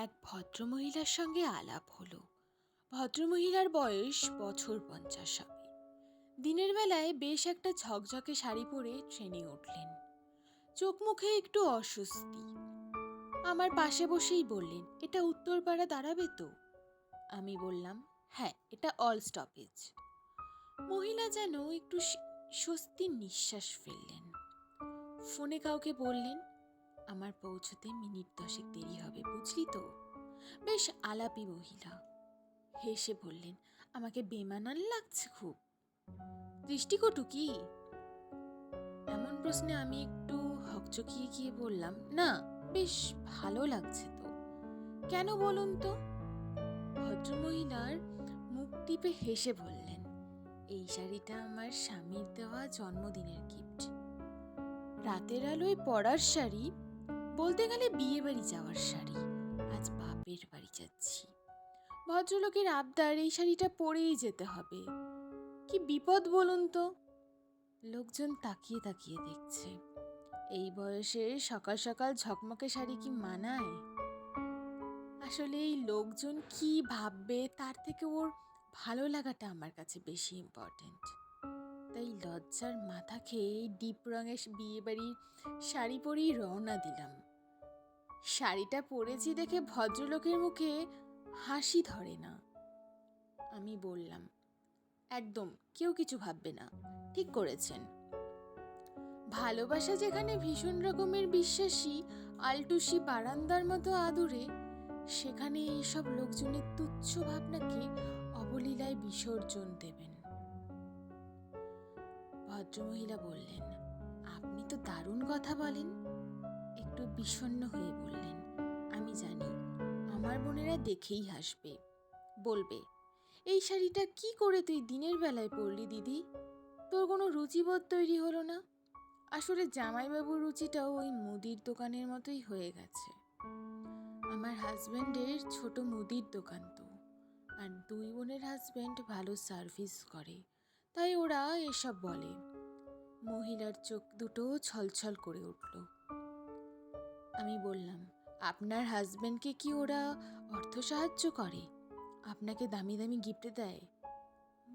এক ভদ্রমহিলার সঙ্গে আলাপ হলো। ভদ্রমহিলার বয়স বছর পঞ্চাশ হবে। দিনের বেলায় বেশ একটা ঝকঝকে শাড়ি পরে ট্রেনে উঠলেন। চোখ মুখে একটু অস্বস্তি। আমার পাশে বসেই বললেন, এটা উত্তরপাড়া দাঁড়াবে তো? আমি বললাম হ্যাঁ এটা অল স্টপেজ। মহিলা যেন একটু স্বস্তির নিঃশ্বাস ফেললেন। ফোনে কাউকে বললেন আমার পৌঁছতে মিনিট দশেক দেরি হবে, বুঝলি তো? বেশ আলাপি মহিলা। হেসে বললেন, আমাকে বেমানান লাগছে খুব। দৃষ্টিকটু কি এমন প্রশ্নে আমি একটু হকচকিয়ে গিয়ে বললাম, না, বেশ ভালো লাগছে তো। কেন বলুন তো? ভদ্রমহিলার মুখ টিপে হেসে বললেন, এই শাড়িটা আমার স্বামীর দেওয়া জন্মদিনের গিফট রাতের আলোয় পরার শাড়ি বলতে গেলে বিয়ে বাড়ি যাওয়ার শাড়ি। আজ বাপের বাড়ি যাচ্ছি। ভদ্রলোকের আবদার, এই শাড়িটা পরেই যেতে হবে। কি বিপদ বলুন তো? লোকজন তাকিয়ে তাকিয়ে দেখছে। এই বয়সে সকাল সকাল ঝকমকে শাড়ি কি মানায়? আসলে এই লোকজন কি ভাববে, তার থেকে ওর ভালো লাগাটা আমার কাছে বেশি ইম্পর্ট্যান্ট তাই লজ্জার মাথা খেয়ে ডিপ রঙের বিয়ে বাড়ির শাড়ি পরেই রওনা দিলাম। শাড়িটা পরেছি দেখে ভদ্রলোকের মুখে হাসি ধরে না। আমি বললাম, একদম, কেউ কিছু ভাববে না, ঠিক করেছেন। ভালোবাসা যেখানে ভীষণ রকমের বিশ্বাসী, আলটুসি বারান্দার মতো আদুরে, সেখানে এইসব লোকজনের তুচ্ছ ভাবনাকে অবলীলায় বিসর্জন দেবেন। ভদ্রমহিলা বললেন, আপনি তো দারুণ কথা বলেন। একটু বিষণ্ণ হয়ে বললেন, আমি জানি, আমার বোনেরা দেখেই হাসবে। বলবে, এই শাড়িটা কি করে তুই দিনের বেলায় পরলি দিদি? তোর কোনো রুচিবোধ তৈরি হলো না? আসলে জামাইবাবুর রুচিটাও ওই মুদির দোকানের মতোই হয়ে গেছে। আমার হাজব্যান্ডের ছোট মুদির দোকান তো, আর দুই বোনের হাজব্যান্ড ভালো সার্ভিস করে, তাই ওরা এসব বলে। মহিলার চোখ দুটো ছলছল করে উঠল। আমি বললাম, আপনার হাজব্যান্ডকে কি ওরা অর্থ সাহায্য করে? আপনাকে দামি দামি গিফট দেয়?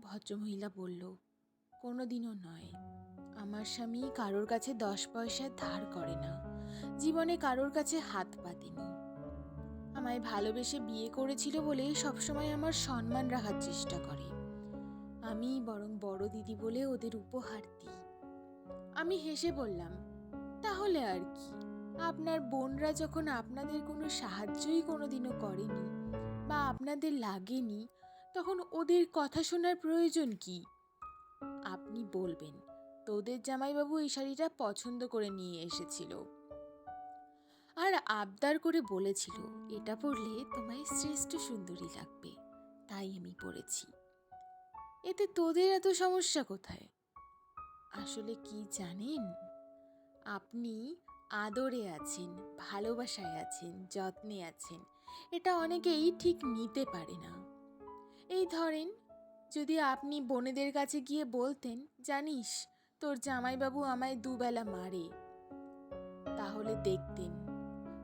ভদ্রমহিলা বলল কোনো দিনও নয়। আমার স্বামী কারোর কাছে দশ পয়সা ধার করে না। জীবনে কারোর কাছে হাত পাতেনি। আমায় ভালোবেসে বিয়ে করেছিল বলে সবসময় আমার সম্মান রাখার চেষ্টা করে। আমি বরং বড় দিদি বলে ওদের উপহার দিই। আমি হেসে বললাম, তাহলে আর কি? আপনার বোনরা যখন আপনাদের কোনো সাহায্যই কোনোদিনও করেনি বা আপনাদের লাগেনি, তখন ওদের কথা শোনার প্রয়োজন কি? আপনি বলবেন, তোদের জামাইবাবু এই শাড়িটা পছন্দ করে নিয়ে এসেছিল। আর আবদার করে বলেছিল, এটা পরলে তোমায় শ্রেষ্ঠ সুন্দরী লাগবে, তাই আমি পরেছি। এতে তোদের এত সমস্যা কোথায়? আসলে কি জানেন? আপনি আদরে আছেন, ভালোবাসায় আছেন, যত্নে আছেন, এটা অনেকেই ঠিক নিতে পারে না। এই ধরেন, যদি আপনি বোনেদের কাছে গিয়ে বলতেন, জানিস, তোর জামাইবাবু আমায় দুবেলা মারে। তাহলে দেখতেন,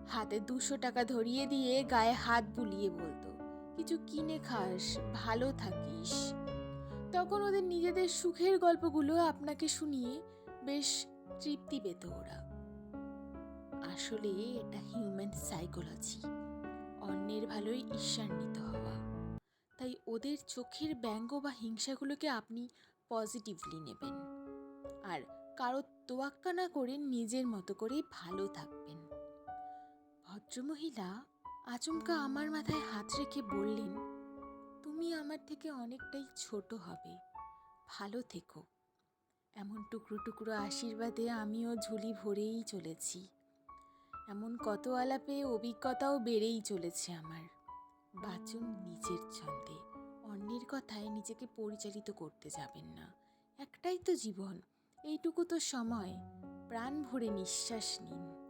হাতে দুশো টাকা ধরিয়ে দিয়ে গায়ে হাত বুলিয়ে বলতো, কিছু কিনে খাস, ভালো থাকিস। তখন ওদের নিজেদের সুখের গল্পগুলো আপনাকে শুনিয়ে বেশ তৃপ্তি পেত ওরা। আসলে এটা হিউম্যান সাইকোলজি অন্যের ভালোই ঈর্ষান্বিত হওয়া। তাই ওদের চোখের ব্যঙ্গ বা হিংসাগুলোকে আপনি পজিটিভলি নেবেন। আর কারও তোয়াক্কা না করে নিজের মতো করে ভালো থাকবেন। ভদ্রমহিলা, আচমকা আমার মাথায় হাত রেখে বললেন, তুমি আমার থেকে অনেকটাই ছোট হবে। ভালো থেকো। এমন টুকরো টুকরো আশীর্বাদে আমিও ঝুলি ভরেই চলেছি। এমন কত আলাপে অভিজ্ঞতাও বেড়েই চলেছে আমার। বাঁচুন নিজের ছন্দে, অন্যের কথায় নিজেকে পরিচালিত করতে যাবেন না। একটাই তো জীবন, এইটুকু তো সময়। প্রাণ ভরে নিঃশ্বাস নিন।